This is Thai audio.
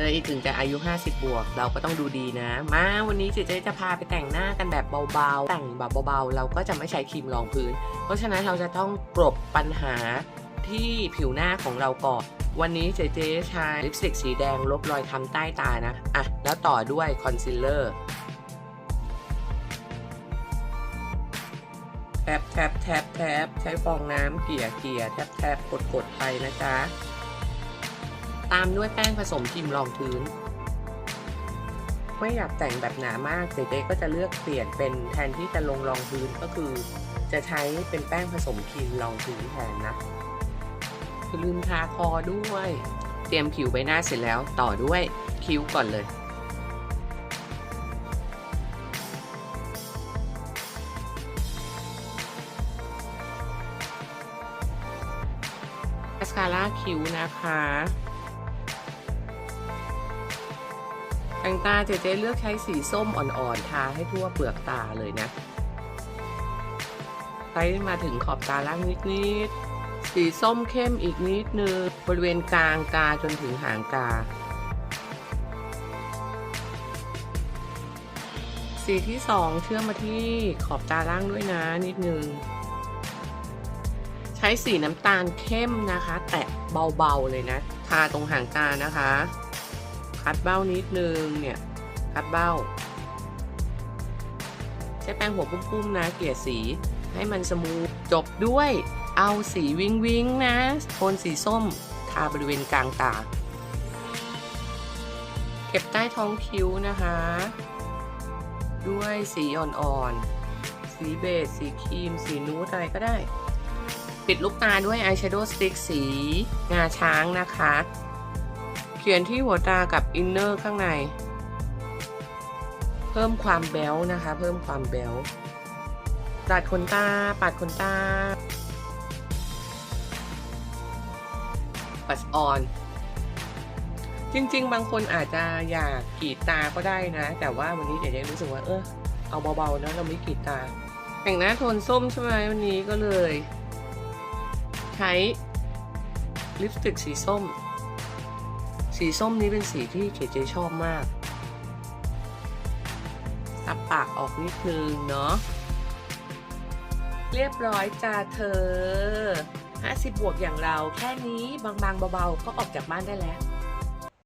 เฮ้ยถึงจะอายุ 50 บวก เราก็ต้องดูดีนะ มาวันนี้เจ๊จะพาไปแต่งหน้ากันแบบเบาๆ แต่งแบบเบาๆ เราก็จะไม่ใช้ครีมรองพื้น เพราะฉะนั้นเราจะต้องกลบปัญหาที่ผิวหน้าของเราก่อน วันนี้เจ๊เจใช้ลิปสติกสีแดงลบรอยค้ำใต้ตานะ อะ แล้วต่อด้วยคอนซีลเลอร์แทบแทบแทบแทบใช้ฟองน้ำเกลี่ยเกลี่ยแทบแทบกดกดไปนะจ๊ะ ตามด้วยแป้งผสมครีมรองพื้น ไม่อยากแต่งแบบหนามากเจ๊ก็จะเลือกเปลี่ยนเป็นแทนที่จะลงรองพื้นก็คือ จะใช้เป็นแป้งผสมครีมรองพื้นแทนนะลืมทาคอด้วย เตรียมผิวใบหน้าเสร็จแล้วต่อด้วยคิ้วก่อนเลยมาสคาร่าคิ้วนะคะ แต่งตาเจเจเลือกใช้สีส้มอ่อนๆทาให้ทั่วเปลือกตาเลยนะใช้มาถึงขอบตาล่างนิดๆ สีส้มเข้มอีกนิดนึง บริเวณกลางกาจนถึงหางกา สีที่สองเชื่อมมาที่ขอบตาล่างด้วยนะนิดนึง ใช้สีน้ำตาลเข้มนะคะ แตะเบาๆเลยนะ ทาตรงหางตานะคะ คัดเบ้านิดนึงเนี่ย คัดเบ้า ใช้แป้งหัวปุ้มๆนะเกลี่ยสีให้มันสมูทจบด้วยเอาสีวิงวิงนะโทนสีส้ม ทาบริเวณกลางตา เก็บใต้ท้องคิ้วนะคะ ด้วยสีอ่อนๆ สีเบจสีครีม สีนูดอะไรก็ได้ ปิดลูกตาด้วยอายแชโดว์สติ๊กสีงาช้างนะคะ ขียนที่หัวตากับอินเนอร์ข้างใน เพิ่มความแบ๊วนะคะ เพิ่มความแบ๊วตัดขนตาปัดขนตา ปัดออน จริง ๆ บางคนอาจจะอยากกรีดตาก็ได้นะ แต่ว่าวันนี้เดี๋ยวจะรู้สึกว่า เออเอาเบาๆนะเราไม่กรีดตา แต่งหน้าโทนส้มใช่ไหมวันนี้ก็เลย ใช้ลิปสติกสีส้ม สีส้มนี้เป็นสีที่เขตเจชอบมากตับปากออกนิดนึงเนาะเรียบร้อยจ้าเธอ 50 บวกอย่างเราแค่นี้บางๆเบาๆก็ออกจากบ้านได้แล้ว